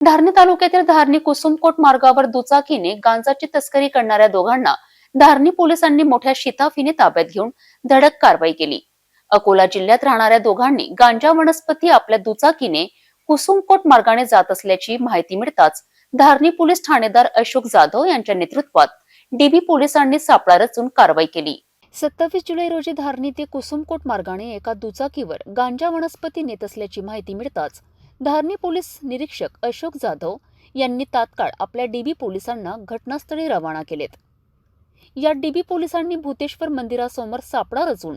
धारणी तालुक्यातील धारणी कुसुमकोट मार्गावर दुचाकीने गांजाची तस्करी करणाऱ्या दोघांना धारणी पोलिसांनी मोठ्या शिताफीने ताब्यात घेऊन धडक कारवाई केली. अकोला जिल्ह्यात राहणाऱ्या दोघांनी गांजा वनस्पती आपल्या दुचाकीने कुसुमकोट मार्गाने जात असल्याची माहिती मिळताच धारणी पोलीस ठाणेदार अशोक जाधव यांच्या नेतृत्वात डीबी पोलिसांनी सापळा रचून कारवाई केली. सत्तावीस जुलै रोजी धारणी ते कुसुमकोट मार्गाने एका दुचाकीवर गांजा वनस्पती नेत असल्याची माहिती मिळताच धारणी पोलीस निरीक्षक अशोक जाधव यांनी तात्काळ आपल्या डीबी पोलिसांना घटनास्थळी रवाना केलेत. या डीबी पोलिसांनी भूतेश्वर मंदिरासमोर सापळा रचून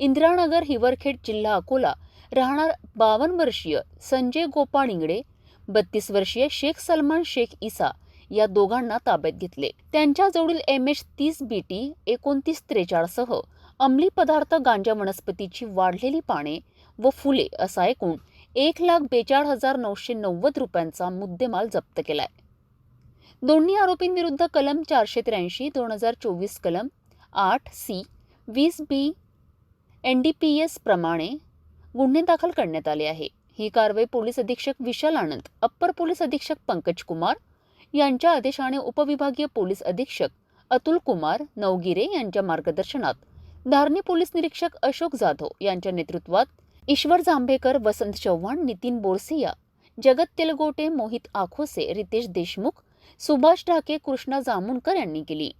इंदिरानगर हिवरखेड जिल्हा अकोला राहणार बावन्न वर्षीय संजय गोपाळ इंगडे बत्तीस वर्षीय शेख सलमान शेख इसा या दोघांना ताब्यात घेतले. त्यांच्या जवळील एम एच तीस बी टी एकोणतीस त्रेचाळसह अंमली पदार्थ गांजा वनस्पतीची वाढलेली पाने व फुले असा एकूण एक लाख बेचाळ हजार नऊशे नव्वद रुपयांचा मुद्देमाल जप्त केलाय. दोन्ही आरोपींविरुद्ध कलम चारशे त्र्याऐंशी दोन हजार चोवीस कलम आठ सी वीस B N D P S प्रमाणे गुन्हे दाखल करण्यात आले आहे. ही कारवाई पोलीस अधीक्षक विशाल आनंद अप्पर पोलीस अधीक्षक पंकज कुमार यांच्या आदेशाने उपविभागीय पोलीस अधीक्षक अतुल कुमार नवगिरे यांच्या मार्गदर्शनात धारणी पोलीस निरीक्षक अशोक जाधव यांच्या नेतृत्वात ईश्वर जांभेकर वसंत चव्हाण नितीन बोरसिया जगत तेलगोटे मोहित आखोसे रितेश देशमुख सुभाष ढाके कृष्णा जामुनकर यांनी केली.